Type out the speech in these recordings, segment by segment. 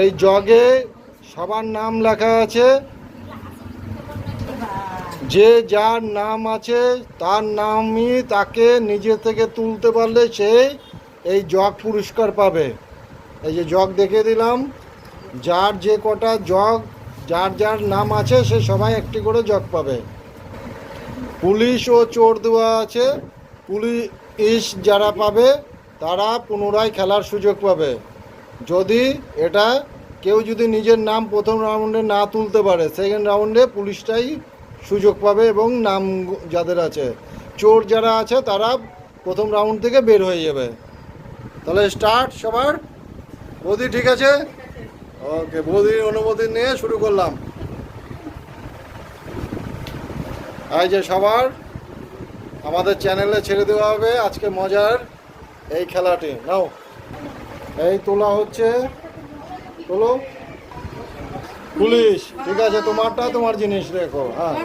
এই জগে সবার নাম লেখা আছে। যে যার নাম আছে, তার নামই তাকে নিজে থেকে তুলতে পারলে সে এই জগ পুরস্কার পাবে। এই যে জগ দেখে দিলাম। যার যে কটা জগ, যার যার নাম আছে, সে সবাই একটি করে জগ পাবে। পুলিশ ও চোর দেওয়া আছে। পুলিশ যারা পাবে, তারা পুনরায় খেলার সুযোগ পাবে। যদি এটা কেউ যদি নিজের নাম প্রথম রাউন্ডে না তুলতে পারে সেকেন্ড রাউন্ডে পুলিশটাই সুযোগ পাবে এবং নাম যাদের আছে, চোর যারা আছে তারা প্রথম রাউন্ড থেকে বের হয়ে যাবে। তাহলে স্টার্ট সবার। বৌদি, ঠিক আছে? ওকে বৌদির অনুমতি নিয়ে শুরু করলাম। এই যে সবার, আমাদের চ্যানেলে ছেড়ে দেওয়া হবে। আজকে মজার এই খেলাটি। নাও। এই তোলা হচ্ছে, তোলো। পুলিশ, ঠিক আছে, তোমারটা তোমার জিনিস রেখো হ্যাঁ।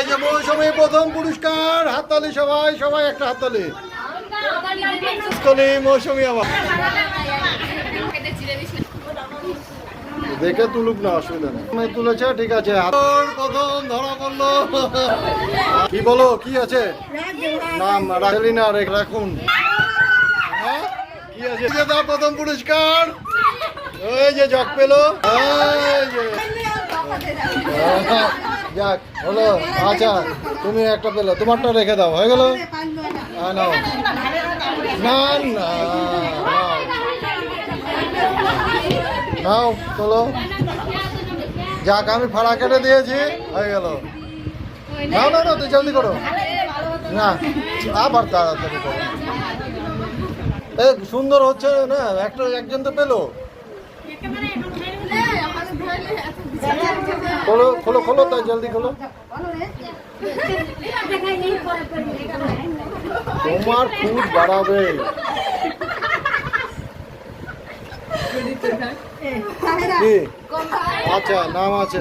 এই যে মৌসুমী প্রথম পুরস্কার, হাততালি সবাই সবাই একটা হাততালি। মৌসুমী আবার। দেখে তুলুক না, অসুবিধা নেই। তুলেছে, ঠিক আছে প্রথম ধরা পড়ল। কি বলো, কি আছে? নাম, রাখলি না রেখ রাখুন হ্যাঁ? কি আছে এই যে তার প্রথম ওই যে পেল। যাক, হলো আচ্ছা তুমি একটা পেল। তোমারটা রেখে দাও, হয়ে গেল? হ্যাঁ না না, নাও। যাক, আমি ভাড়া কেটে দিয়েছি, হয়ে গেল। না না না তুই জলদি করো। না, আবার তাড়াতাড়ি করো। সুন্দর হচ্ছে, না, একটা, একজন তো পেল। খোলো খোলো খোলো তাই জলদি খোলো। তোমার খুব বাড়াবে। আচ্ছা নাম আছে।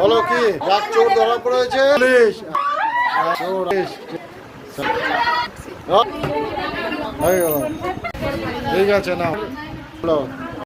বলো কি রাত চোর ধরা পড়েছে? পুলিশ। ঠিক আছে না